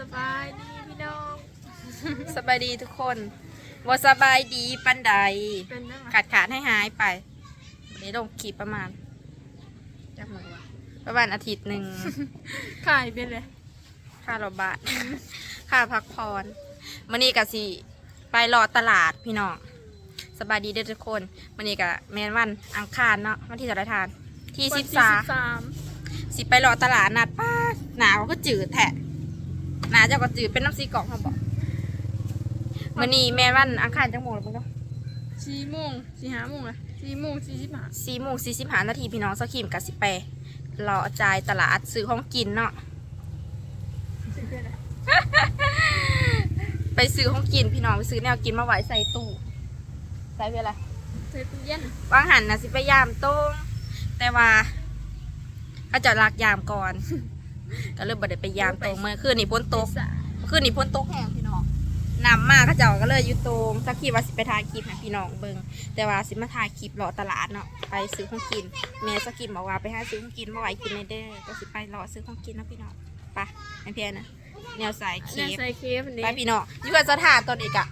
สบายดีพี่น้อง สบายดีทุกคนว่าสบายดีปันใด เป็นนะขาดขาดให้หายไปวันนี้ลงคลิปประมาณจักมือวะประมาณอาทิตย์หนึ่ง ขายเป็นเลยค่ารถบาทค่าพักผ่อนมื่อนี้กะสิ ไปรอตลาดพี่น้อง สบายดีเด้อทุกคนมื่อนี้กะแมนวันอังคารเนาะวันที่จะได้ทาน ที่วันสิบสามสามสิไปรอตลาดนัดป้าหนาวก็จืดแทะ หนาเจ้าก็จืดเป็นน้ำซีกล่องเขาบอกมื่อนี้แมนวันอังคารจังโมงแล้วมั้งเนาะสี่โมงสี่ห้าโมงเลยสี่โมงสี่สิบห้าสี่โมงสี่สิบห้านาทีพี่น้องสกิมกับสิไปรอจ่ายตลาดซื้อของกินเนาะสิบเป็นเลยไปซื้อของกินพี่น้องไปซื้อแนวกินมาไว้ใส่ตู้ใส่เวลาเซ็ตเย็นวางหันนะสิไปยามโต้งแต่ว่าเขาจะลักยามก่อน ก็เลยบ่ได้ไปยามโต้งเมื่อคืนนี่พ้นตกสาเมื่อคืนนี่พ้นตกแห้งพี่น้องนำมาเขาเจ้าก็เลยอยุโตรงสักขีว่าสิไปถ่ายคลิปให้พี่น้องเบิ่งแต่ว่าสิมาถ่ายคลิปรอตลาดเนาะไปซื้อของกินแม่สกิมบอกว่าไปหาซื้อของกินมาไว้กินในเด้อก็สิไปรอซื้อของกินเนาะพี่น้องไปไอเพียนะแนวสายเคเนี่ยฟใส่เคฟอันนี้ไปพี่น้องอยู่กับสถานตนอีกอะ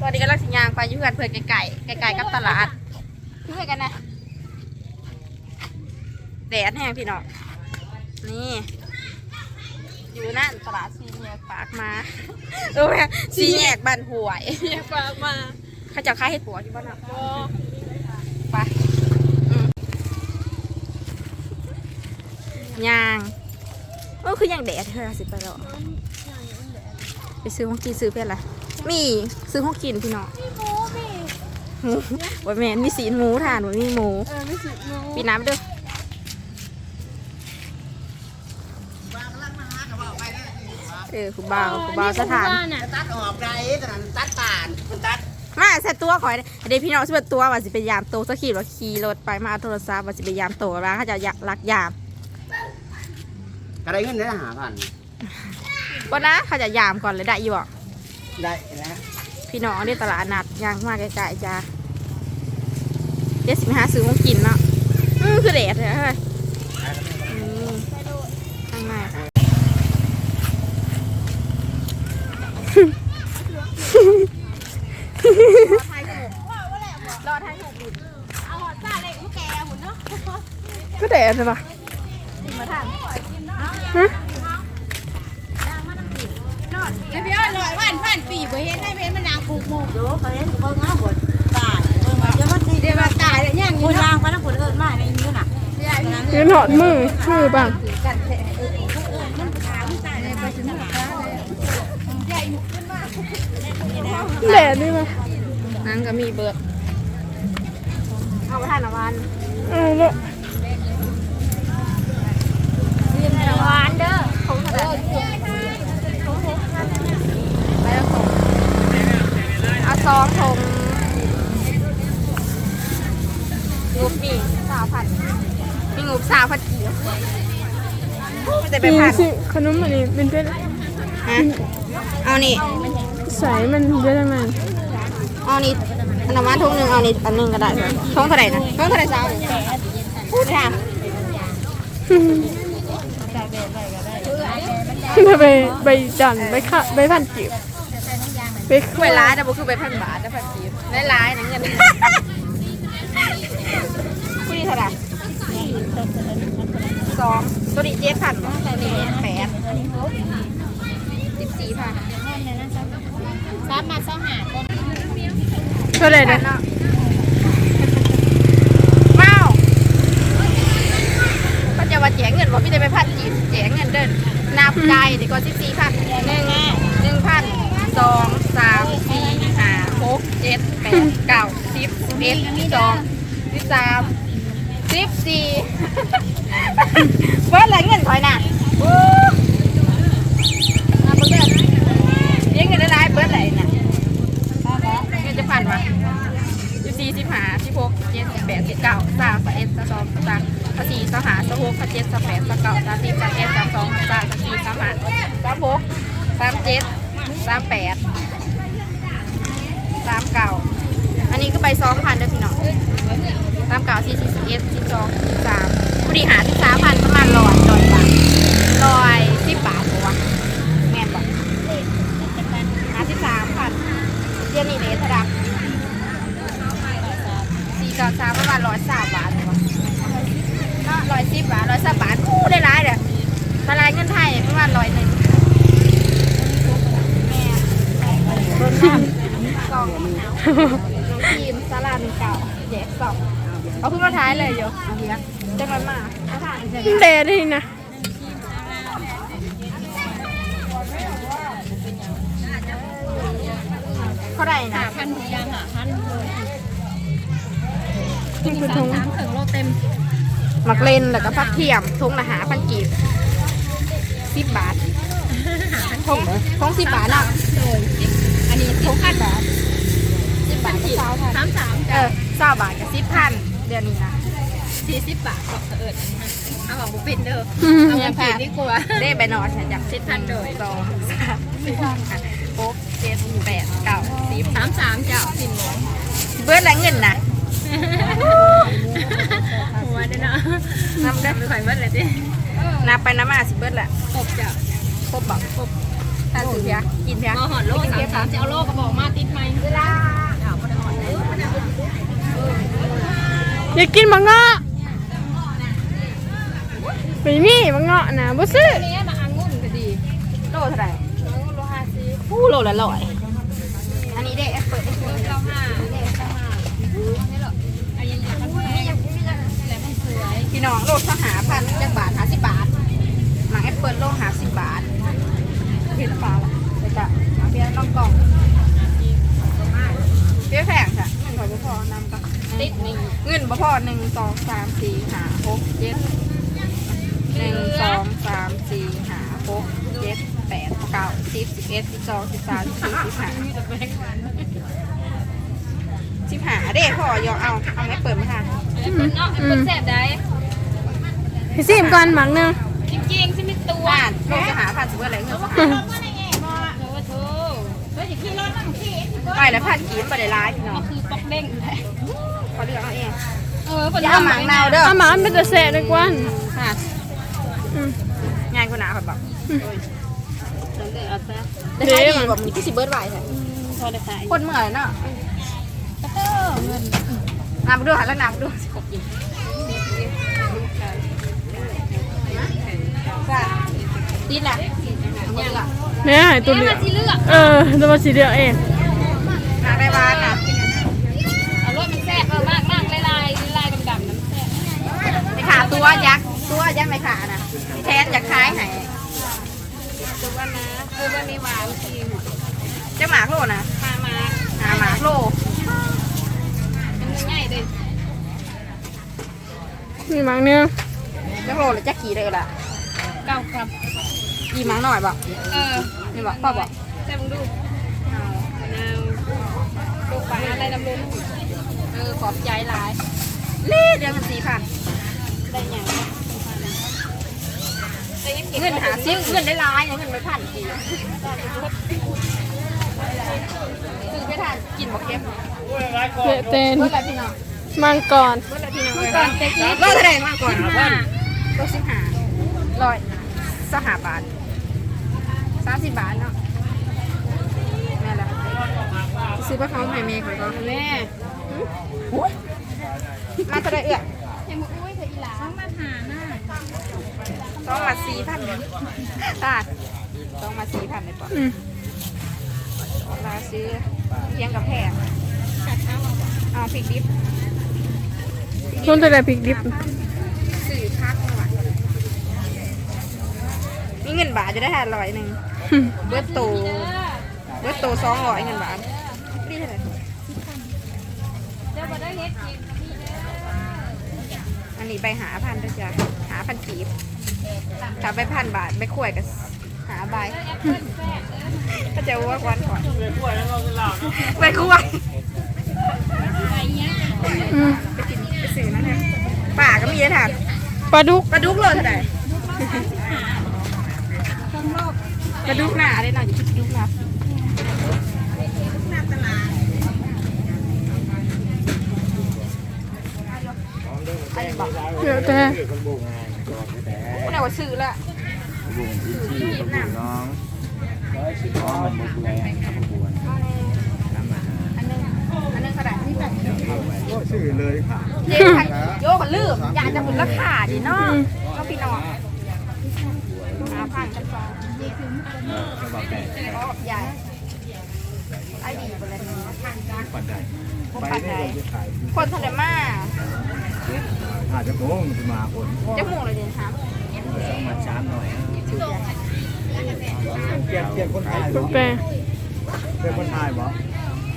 ตอนนี้กำลังสิยางไปอยู่กันเพื่อนไก่ไก่ไก่ๆกับตลาดเพื่อนกันนะ แดดแห้งพี่น้องนี่ อยู่นั่นตลาดซีแยกปากมาดูไหมซีแยกบ้านหวยอยากฝากมาเขาจะขายเห็ดปัวที่บ้านเราบอไปอืมยางเออคือยังแดดเธอสิไปหรอไปซื้อของกินซื้อเพื่อนอะไรมีซื้อของกินพี่น้องพี่หมูพี่หมูว่าแมนมีสีนหมูทานว่ามีหมูเออไม่สิหมูปีน้ำไปด้ว เออคุณบ่าวคุณบ่าวสถานบ้น่ะตัดออกได้ตอนนั้นตัดป่านมันตัดมาใส่ตัวขอยเดี๋ยวพี่น้องสิเป็นตัวว่าสิไปยามโตสักขีดว่าขี่รถไปมาเอาโทรศัพท์ว่าสิไปยามโตแล้วเขาจะอยากลักยามก็ได้เงินได้หาพันก็นะเขาจะยามก่อนเลยได้อยู่อะได้แล้วพี่น้องที่ตลาดนัดยางมาไกลๆจ้าเจ็ดสิบห้าซื้อของกินเนาะอืมคือเด็ดเลยเฮ้ยอืมข้างใน รอทายถูกเอาหอดซ่าเลยลูกแกหุ่นเนาะก็เด็ดใช่ปะมาทานฮะไอพี่อ้อยลอยวันพันปีบ่เห็นได้เป็นมันนางปลูกหมูโยเขาเห็นเบิ่งเอาบทตายเบิ่งมาเดี๋ยวมันสิเดี๋ยวมาตายแล้วย่างคนี้นเนาะล่างพนักคนเอิ้นมาในนี้น่ะยืนหอดมือมือบังแหล่นี่มา นั่นก็มีเบิร์ดเอาไปทานละวันเออเนาะละวานเด้อของขนาดไปแล้วส่งเอาซองทงงูปีสาวพันมีงูสาวพันกี่ไม่ได้ไปมีพันสิขนมอันนี้เป็นเป็นฮะเอานี่ใสมันเยอะมาก เอานี่อันนั้นมาทงหนึ่งเอานี่อันหนึ่งก็ได้ทงเท่าไหร่นะทงเท่าไหร่สาวพูดค่ะถ้าไปไปจันไปค่ะไปพันจิบไปเวลาแต่บุคือไปพันบาทแต่พันกีบได้ร้ายนะเงินผู้ดีเท่าไหร่สองตัวนี้เจ็ดพันตัวนี้แปดสิบสี่พันสามมาสองหาคน เท่าไหร่กันะนเนาะว้าวก็จะว่าแจกเงินบอกพี่จะไปพันกีบแจกเงินเดินนับใจดีกว่าสิบสี่พันหนึ่งหนึ่งพันสองสามสี่ห้าหกเจ็ดแปดเก้าสิบสิบเอ็ดสิบสองสิบสามสิบสี่เบิร์ดอะไรเงินคอยน่ะเบิร์ดเลี้ยงเงินได้หลายเบิร์ดอะไรน่ะ เงินจะผ่านวะสิบสี่สิบห้าสิบหกเจ็ดสิบแปดสิบเก้าสามสิบเอ็ดสิบสองสิบสามสิบสี่สิบห้าสิบหกสิบเจ็ดสิบแปดสิบเก้าสามสิบสามเอ็ดสามสองสามสามสามสี่สามห้าสามหกสามเจ็ดสามแปดสามเก้าอันนี้ก็ไปสองพันเด้อพี่น้องตามเก่าสี่สิบเอ็ดสิบสองสิบสามพอดีหาสิบสามพันประมาณน้ พันกีบสิบบาททงทงสิบบาทเนาะโดยอันนี้สิบพันบาทสิบบาทก็เศร้าพันสามสามเออเศร้าบาทกับสิบพันเดือนนี้นะสี่สิบบาทบอกเอิดเอาของบุปินเด้ออืมเอาเงินผิดดีกว่าได้ใบหนอนฉันจับสิบพันโดยสองสามสี่ห้าหกเจ็ดแปดเก้าสิบสามสามเจ้าสินหลวงเบิร์ดและเงินนะ หัวเด้อเนาะนำได้ไม่ค่อยเบิดเลยดินับไปนับมาสิเบิร์ดแหละครบจ้ะครบบอกครบถ้าถือเพียกินเพียมาหอดโลสามสามจะเอาโลก็บอกมาติดไหมเวลาเอาไปหอดเลยอยากกินมังเงาะไปนี่มังเงาะนะบ่ซื้ออันนี้มาอังุ่นก็ดีโลเท่าไหร่อังุ่นโลห้าสิบผู้โลละร้อยอันนี้ได้แอปเปิล โลเก้าห้าเด็กเก้าห้านี่หรออันนี้ยังมันแพงแต่มันสวย พี่น้องโลสหาพันจักบาทหาสิบบาทหมักแอปเปิลโลหาสิบบาทเห็นเปล่าไปจ้ะหาเพียน้องกล่องเพียแพงค่ะเงินขอบ่พอนำก็ติดนี่เงินบ่พอหนึ่งสองสามสี่ห้าหกเจ็ดหนึ่งสองสามสี่ห้าหกเจ็ดแปดเก้าสิบสิบเอ็ดสิบสองสิบสามสิบสี่สิบห้ามีแต่แบงค์พันสิบห้าเด้พ่อยอเอาเอาไม่เปิดไม่ทันไอ้คนเนาะไอ้คนแสบได้ ให้ซิมก่อนหมังหนึ่งจริงๆใช่ไหมตัวบ้านโลกจะหาพันสิบอะไรเงินโอ้ยไปแล้วพันกีบไปได้ร้ายพี่น้องคือปอกเด้งแหละเขาเลือกเอาเองเอออย่าเอาหมางเนาเด้อเอาหมามันเป็นตะแสะดีกว่าค่ะอืมงานกูหนาค่ะบอกเอาซะแต่ท้ายดีกว่ามีที่สิเบิร์ดไหวค่ะพอได้คนเมื่อยเนาะเตอเงินน้ำดูหันแล้วน้ำดูสิบกิน ตีนแหละเอามือละเนี่ยให้ตัวเหลืองที่เลือกเออตัวมาสีเหลืองเองนางได้บ้านน่ะเอารถมันแซ่บเออมากมากลายลายลายดำๆน้ำแซ่บในขาตัวยักษ์ตัวยักษ์ในขาน่ะแทนอยากคล้ายไหนตัววันนะเออวันนี้หวานจริงจะหมากโลนะมามาหาหมากโลเป็นง่ายเลยมีหมังหนึงจะโลหรือจะขี่ได้ก็ละเก้า ครับกี่หมากหน่อยบอกเออนี่บอกพ่อบอกแซ่บมึงดูเอามะนาวลูกปลาอะไรน้ำลุงเออขอบใจหลายเล่เดือนกันสี่พันได้ยังได้ยังเก็บเงินหาซิเงินได้ร้ายเงินไม่พันกี่คือไม่ทันกินบอกเก็บเตะเตนเมื่อไรพี่น้องมังกรเมื่อไรพี่น้องเลยนะรอดเท่าไหร่มากก่อนรถสิบห้าร้อย สหบาทสามสิบบาทเนาะแม่ละซื้อปลาเขาใหม่เมย์ก่อนก็แม่มาเท่าไหรเอื้อยังบอกอุ้ยเธออีหลามาหาหน้าต้องมาสี่พันตาดต้องมาสี่พันเลยป่ะอืมเราซื้อเคียงกับแพงเอาพริกดิบต้นแต่ละพริกดิบ สื่อพักหน่อย มีเงินบาทจะได้ห้าร้อยหนึ่งอืมเบิร์ตโตเบิร์ตโตสองร้อยเงินบาทนี่เท่าไหร่เดี๋ยวมาได้เน็ตกินอันนี้ไปหาพันด้วยจ้ะหาพันกีบถ้าไปพันบาทไปขวยกับหาใบก็จะว่าวันก่อนไปขวยอืมไปกินไปซื้อนั่นเลยป่าก็มีนะถามปลาดุกปลาดุกโลเท่าไหร่ ปลาดุกหนาเลยหน่อยอย่าคิดดุกหนาอันนี้บอกเดี๋ยวแต่คุณเอาว่าซื้อละบุ้งที่ที่กระบุงน้องน้องมันบุกแรงครับบุกวนทำอาหารอันนึงอันนึงเท่าไหร่นี่แบบก็ชื่อเลยค่ะเจ๊ทันโยกลืมอยากจะหมุนราคาดิเนาะก็พี่น้องหาพัน กันฟองจะบอกแก่อ๋อใหญ่ไอดีบริเวณปันใดไปได้จะขายคนทะเลมาอาจจะโกงจะมาคนจะหมูเลยเด่นครับต้องมาช้าหน่อยเปลี่ยนเปลี่ยนคนไทยบ่แปลงเปลี่ยนคนไทยบ่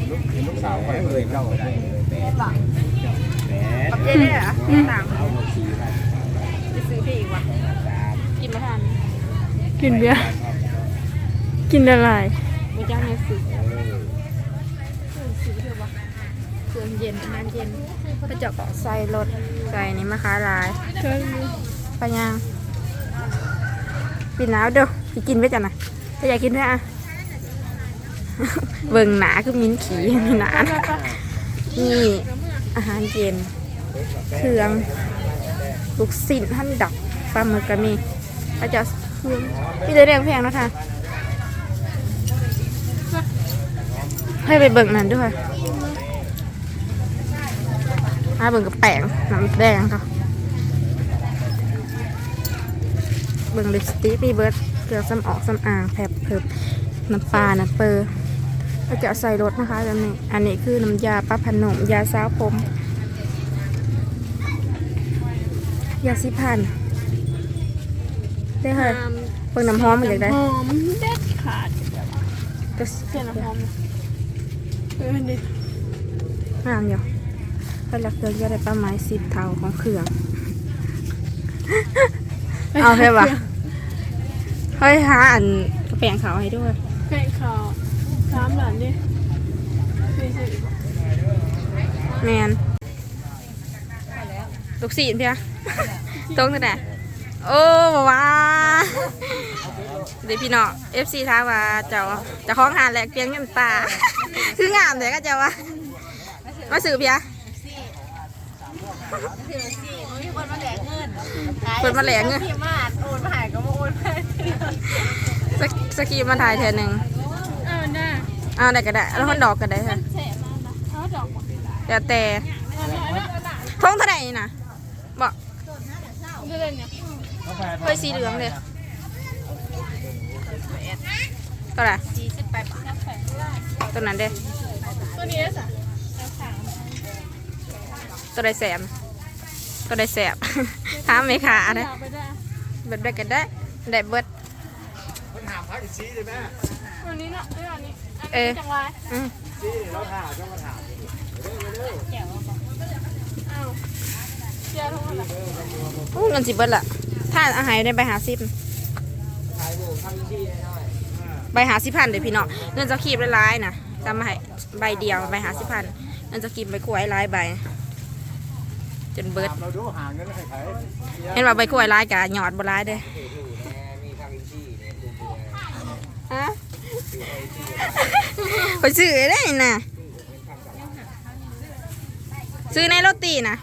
ลูกลูกสาวเขาเลยเจ้าก็ได้แปดแปดปักเจ๊ได้เหรอต่างเอาสี่ไปซื้อพี่อีกวะกินไม่ทันกินเบียร์ กินอะไรไม่จ้างเนี่ยซื้อซื้อเครื่องเย็นน้ำเย็นก็จะเกาะใส่รถใส่นี่มาค้าลายไปยังกินแล้วเด้อพี่กินไปจ้ะนะถ้าอยากกินด้วยอะเบิ่งหนาคือมิ้นขี่มีหนานี่อาหารเย็น เครื่องลูกศิษย์ท่านดักปลาหมึกก็มีก็จะเครื่องพี่จะเรียกแพงนะท่าน ให้ไปเบิ่งนั่นด้วยมาเบิ่งกับแป้งน้ำแดงเขาเบิ่งลิปสติกพี่เบิร์ดเกลือซ้ำออกซ้ำอ่างแผบเพิบน้ำปลาน้ำเปอร์ก็จะเอาใส่รถนะคะอันนี้อันนี้คือน้ำยาป้าพนมยาซาวผมยาสีพันได้ค่ะเพิ่งน้ำหอมมาจากได้หอมเด็ดขาดก็เสียน้ำหอมเออดิ งามอยู่ก็รักเครื่องจะได้ประมาณสิบเท่าของเครื่อง เอาใช่ปะเฮ้ยหาอันกระแปงขาวให้ด้วยแป้งขาวสามหลานดิสี่สิบแมนลูกศิษย์เพียตรงนั้นแหละโอ้ว้า เดี๋ยวพี่น้อง FC ท้ามว่าเจ้าเจะคล้าของหานแหลกเพียงเงินตา คืองามเลยก็เจ้าว่ามาสื่อเพียมีคนมาแหลกเงินเปิดมาแหลกเงินพี่มาโอนมาหายก็มาโอนมาสกสกีมาถ่ายเทอหนึ่งเออน่าเอาได้ก็ได้แล้วคนดอกก็ได้ค่ะแสบมากนะเขาดอกหมดแต่แต่ท้องเท่าไหร่นะบอกเดือนเนี่ยเคยสีเหลืองเลย ตัวไหนสี่สิบแปดบาทตัวนั้นเด้ตัวนี้สะตัวใดแสบตัวใดแสบถามไม่ขาเด้อยากไปได้เบิดได้ก็ได้ได้เบิดมันถามพักอีกซีเลยแม่วันนี้เนาะเรื่องนี้เออจังไรอืมซีเราถามก็มาถามอ้าวเชียร์ทั้งหมดละอู้เงินสิเบิดละถ้าอาหารในใบหาสิบขายบุกทำอีกซีหน่อย ใบหาสิพันเดี๋ยวพี่น้องเงินจะคีบหลายๆนะจำมาให้ใบเดียวใบหาสิพันเงินจะคีบใบกล้วยหลายใบ จนเบิดเราดูหาเงินแล้วใครเห็นว่าใบกล้วยหลายกะหยอดบ่หลายเด้อมีทางอีกซีเนี่ยฮะไปซื้อได้น่ะซื้อในโรตีนะ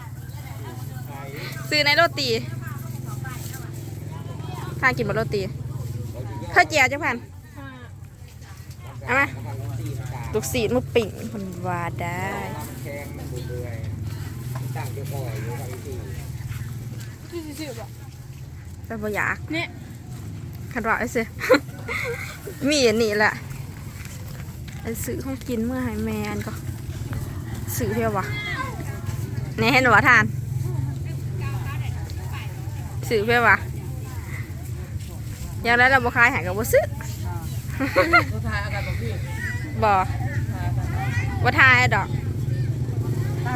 ซื้อในโรตีทานกินบนโรตีข้าวเจียวจังพัน เอามาลูกศิษย์มาปิ่งคนว่าได้แข้งมันเบื่อตั้งเจ้าพ่ออยู่ทางอีกซีที่สิบอะแต่บ่อยากเนี่ยคันว่าไอ้เสือมีอันนี้แหละไอ้ซื้อของกินเมื่อให้แมนก็ซื้อเพียววะในเห็นว่าทานซื้อเพียววะอยังแล้วเราบ่ขายใหายกับบ่ซื้อ บ่บ่ทายดอก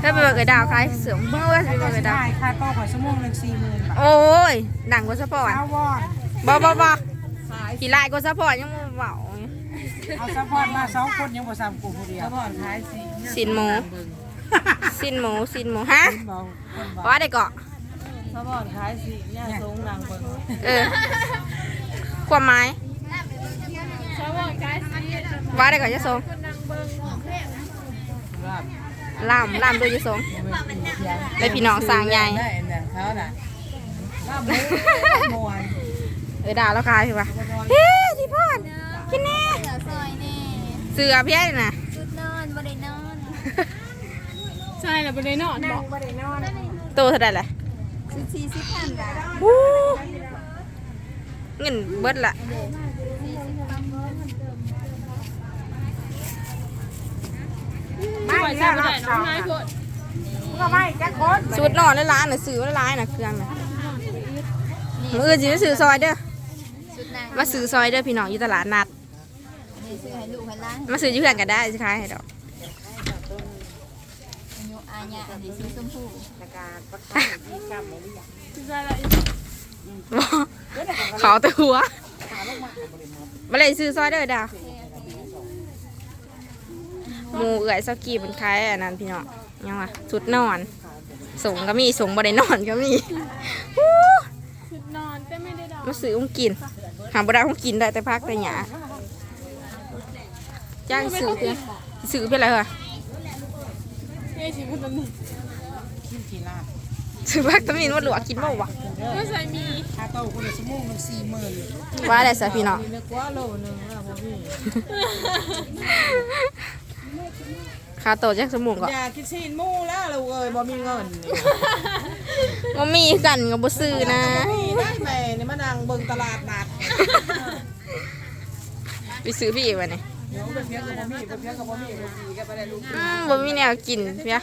ถ้าไปเบิกไอ้ดาวขายเสือเมื่อว่าสิไปเบิกไอ้ดาวค่าก็ขอชั่วโมงหนึ่งสี่หมื่นบาทโอ้ยดังกว่าสปอร์ตเอาวอนบ่บ่บ่ขี่ไล่กว่าสปอร์ตยังบ่เบาเอาซัพพอร์ตมาสองคนยังบ่ซ้ำกูคนเดียวซัพพอร์ตขายสิสินหมูสินหมูสินหมูฮะเบาคนเบาว่าได้เกาะซัพพอร์ตขายสิเนี่ยสูงนางเบิ่งเออ ความหมายชา วบ้านกายสีว่าได้เกาะยะสงคนนางเบิ้งรับล่ามล่ามด้วยยะสงได้พี่น้องสร้างใหญ่ได้เนี่ยเขาน่ะรับมวนเออด่าแล้วคายพี่วะเฮ้ยที่พอดกินแน่เสือซอยแน่เสือพี่ไอ้น่ะชุดนอนบ่ได้นอนใช่แล้วไปเลยนอนบอกโตเท่าไหร่ล่ะชุดสี่สิบพันบาทวู้เงินเบิดละ ไม่ใช่ไม่ได้น้องนายพูดก็ไม่จะคนสูตรนอนในร้านน่ะซื้อไว้ร้านน่ะเครื่องน่ะมื้ออื่นสิมาซื้อซอยเด้อมาซื้อซอยเด้อพี่น้องอยู่ตลาดนัดซื้อให้ลูกให้หล้านมาซื้ออยู่เพื่อนกันได้สิขายให้ดอกอายุอาญาอันนี้สีชมพูแล้วก็ประกาศมีกรรมอะไรอย่างเขาแต่หัวมาเลยซื้อซอยเด้อดา หมูเอื่อยสกีเป็นคล้ายอันนั้นพี่น้องยังวะชุดนอนสงก็มีสงบ่ได้นอนก็มีอู้นอนแต่ไม่ได้ดอกมาซื้อของกิน หาบ่ได้ของกินได้แต่พักแต่หยาจ้างซื้อเพื่อซื้อเพื่ออะไรวะเอ้ยสิมันตรงนี้ซื้อพักตะมินว่าหลวกกินบ่วะก็ใส่มีค่าโต๊ะคนละชั่วโมงมันสี่หมื่นว่าอะไรสิพี่น้องนึกว่าโลนึงแล้วบ่มี ค่าโตะจักสมุนก็อย่าคิดซีนมู่แล้วลูกเอ้ยบ่มีเงินบ่มีกันก็บ่ซื้อนะมีได้แม่นี่มานั่งเบิ่งตลาดนัดไปซื้อพี่อีกวะนี่เดี๋ยวเป็นเพียงกับบ่มีเป็นเพียงกับบ่มีบ่มีก็ไปได้ลูกอืมบ่มีแนวกินเพีย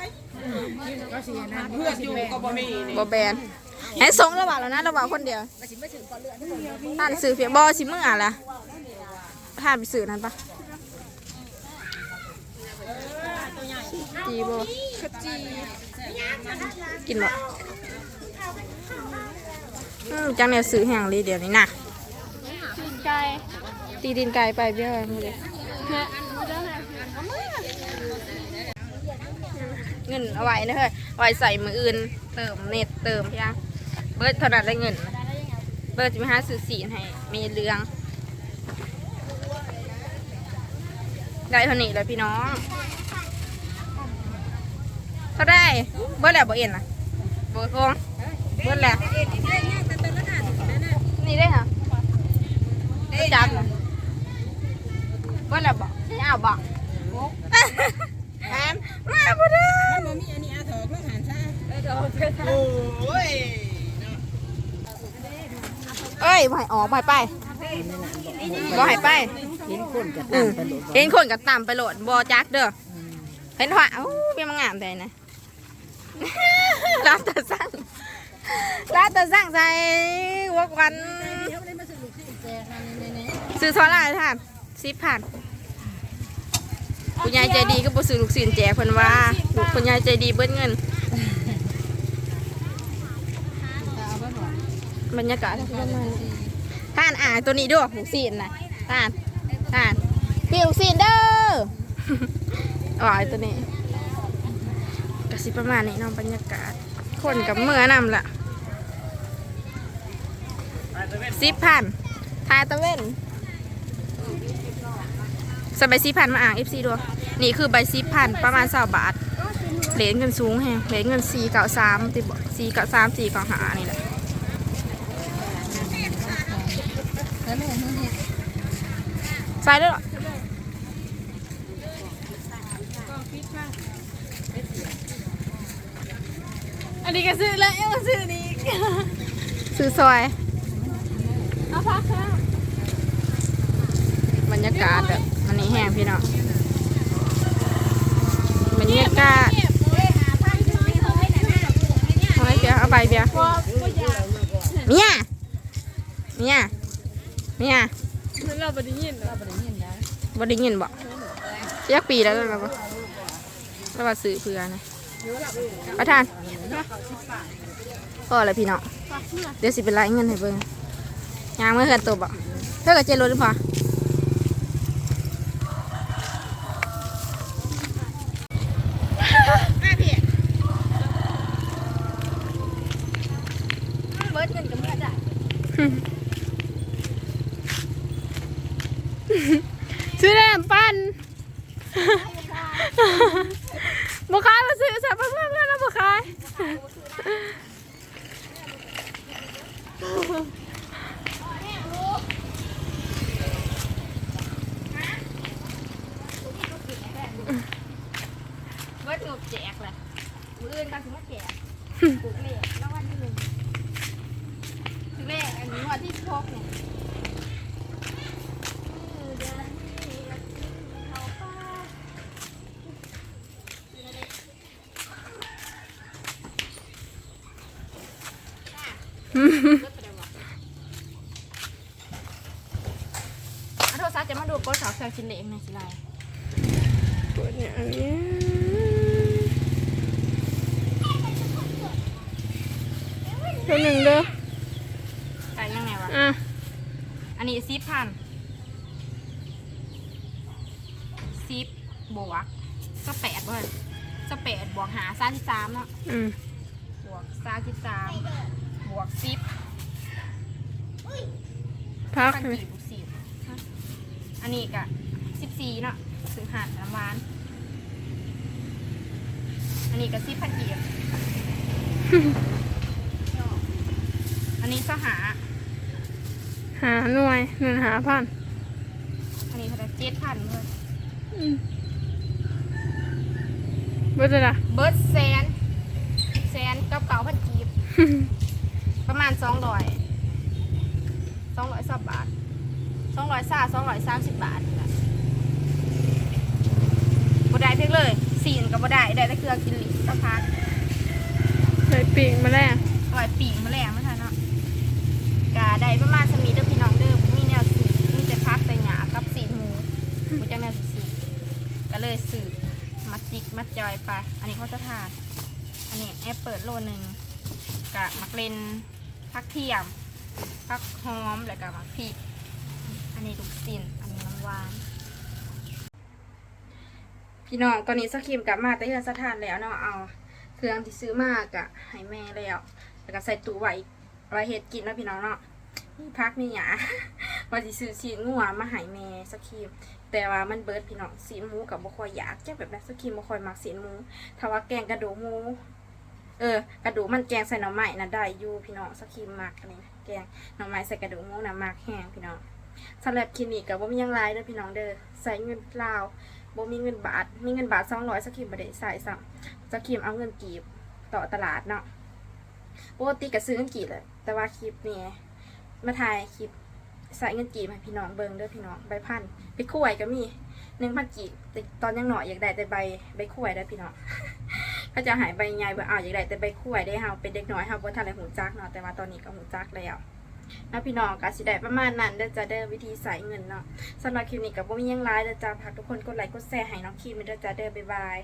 เพื่อนอยู่ก็บ่มีนี่บ่แบนให้ส่งระหว่างแล้วนะระหว่างคนเดียวท่านซื้อเพียบ่สิมื้ออะล่ะท่านไปซื้อนั่นปะ จีบ่กินบ่อืมจังเนี่ยซื้อแห้งเลยเดี๋ยวนี้นะกินไก่ตีดินไก่ไปเบี้ยมื้อเดียวเนี่ยมันจะไหนเงินเอาไว้นะเฮ้ยเอาไว้ใส่มืออื่น เติมเน็ตเติมเพียงเบิดเท่านั้นได้เงิน เบิดจะไปหาซื้อสีให้มีเรืองได้เท่านี้เลยพี่น้อง เท่าได้เบิดแล้วบ่เอ็นนะบ่คงเบิดแล้วนี่ได้ค่ะจับนะเบิดแล้วบ่ไม่เอาบ่แถมมาบ่ได้บ่มีอันนี้อาเถอะเพิ่งหันซะโอ้ยเอ้ยบ่ให้ออกบ่ให้ไปบ่ให้ไปเห็นคนกับอืมเห็นคนกับต่ำไปโหลดบ่จักเด้อเห็นว่าเอ้าเป็นมางามแต่นะ รับแต่สั่งรับแต่สั่งใส่วักวันซื้อซอล่าเลยท่านสิบพันคุณยายใจดีก็บ่ซื้อลูกศิลแจกเพิ่นว่าคุณยายใจดีเบิ้เงินบรรยากาศประท่านอ่านตัวนี้ด้วยลูกศิลนะท่านท่านพี่ลูกศิลเด้ออ๋อตัวนี้ สิประมาณนี้น้องบรรยากาศ คนกับเมื่อนำละสิพันทายตะเวนสบายสิพันมาอ่างเอฟซีด้วนี่คือใบสิพันประมาณสาบาทเหรียญเงินสูงแฮงเหรียญเงินสี่เก้าสามติบสี่เก้าสามสี่เก้าหานี่แหละใส่ด้วยเหรอ อันนี้ก็ซื้อแล้วเอ้าซื้อนี่ซื้อซอย เอาพักแล้วบรรยากาศแบบอันนี้แห้งพี่น้องบรรยากาศเอาไว้เบียร์เอาไปเบียร์เมียเมียเมียนั่นเราไม่ได้ยินเราไม่ได้ยินบ่ได้ยินบ่เสียกปีแล้วแล้วบ่แล้วว่าซื้อเพื่อนะ ประธานก็อะไรพี่น้องเดี๋ยวสิเป็นไรเงินให้เบิ่งยางไม่เกินตัวบ่เท่ากับเจรถหรือเปล่า อ่ที่พกเนี่ยอาโทรศัพจะมาดูโป๊สาวเซลชินเลมในสิไลปวดเนี้ยอันนี้ตัวหนึ่งเด้อ อันนี้ซีพันซีบบวกก็แปดเว้ยก็แปดบวกหาสามสิบสามเนาะอืมบวกสามสิบสามบวกสิบพักพันเลยกี่บวกสิบฮะอันนี้กะสิบสี่เนาะซื้อหาดน้ำหวาน อันนี้ก็สิบพันกี่อันนี้ก็หา หาหน่วยหนึ่งหาพันอันนี้เขาจะเจ็ดพันเลยอืมเบิดเลยล่ะเบิร์ดแสนแสนกับเก่าพันกีบ ประมาณสองร้อยสองร้อยสบบาทสองร้อยซาสองร้อยสามสิบบาทนี่แหละบ่ได้เพียงเลยสี่นก็บ่ได้ได้แต่เครือกินหลีสักพักใส่ปีกมาแล้วปล่อยปีกมาแล้วไม่ทันเนาะกาได้ประมาณสมีเด้อพี่น้องเด้อบ่มีแนวสื่อมีแต่พักแต่หยากับสีหมูบ่จังแนวสื่อก็ เลยสื่อมาจิกมาจอยไป อันนี้เขาจะทาน อันนี้แอปเปิดโลหนึ่งกะมักเลนพักเทียมพักหอมแล้วก็มักพริก อันนี้ลูกสินอันนี้น้ำหวานพี่น้องตอนนี้สครีมกลับมาแต่เฮือนสถานแล้วเนาะเอาเครื่องที่ซื้อมากอะให้แม่แล้วแล้วก็ใส่ตู้ไว้ไว้เฮ็ดกินนะพี่น้องเนาะมีพักมีหยาว่าสิซื้อสีงัวมาให้แม่สครีม แต่ว่ามันเบิดพี่น้องสีหมูกับบ่คอยอยากจักแบบนั้นสครีมบ่คอยมักสีหมูถ้าว่าแกงกระดูกหมูเออกระดูกมันแกงใส่หน่อไม้น่ะได้อยู่พี่น้องสครีมมักอันนี้แกงหน่อไม้ใส่กระดูกหมูน่ะมักแห้งพี่น้องสำหรับคลินิกก็บ่มียังหลายเด้อพี่น้องเด้อใส่เงินเปล่าบ่มีเงินบาท มีเงินบาท200สครีมบ่ได้ใส่ซ้ำสครีมเอาเงินกีบต่อตลาดเนาะปกติก็ซื้อเงินกีบแหละแต่ว่าคลิปนี้มาถ่ายคลิป ใส่เงินกีบให้พี่น้องเบิงเด้อพี่น้องใบพันไปคุ้ยก็มี1,000กีบแต่ตอนยังหน่อยอยากได้แต่ใบใบคุ้ยได้พี่น้องเขาจะหายใบใหญ่เบ่เอาอยางไรแต่ใบคุ้ยได้เฮาเป็นเด็กน้อยเฮาบ่ทันได้หูจักเนาะแต่ว่าตอนนี้ก็หูจักแล้วแล้วพี่น้องก็สิได้ประมาณนั้นเด้อจ้าเด้อวิธีใส่เงินเนาะสำหรับคลิปนี้ก็บ่มียังหลายเด้อจ้าฝากทุกคนกดไลค์กดแชร์ให้น้องคิมเด้อจ้าเด้อบ๊ายบาย